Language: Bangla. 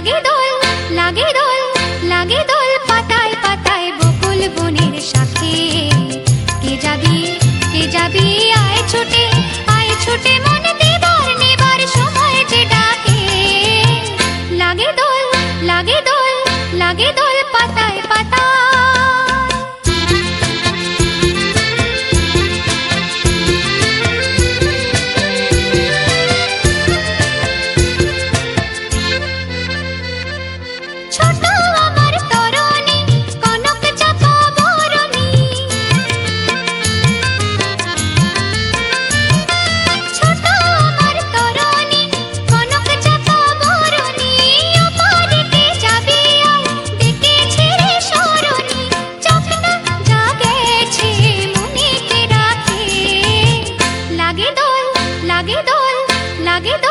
লাগে দোল লাগে দোল লাগে দোল পাতায় পাতায় বকুল বনের সাথে কে যাবি কে যাবি, আয় ছুটে আয় ছুটে মনে দেবার, নেবার সময় যে ডাকে। লাগে দোল লাগে দোল লাগে দোল পাতায় পাতায় লাগে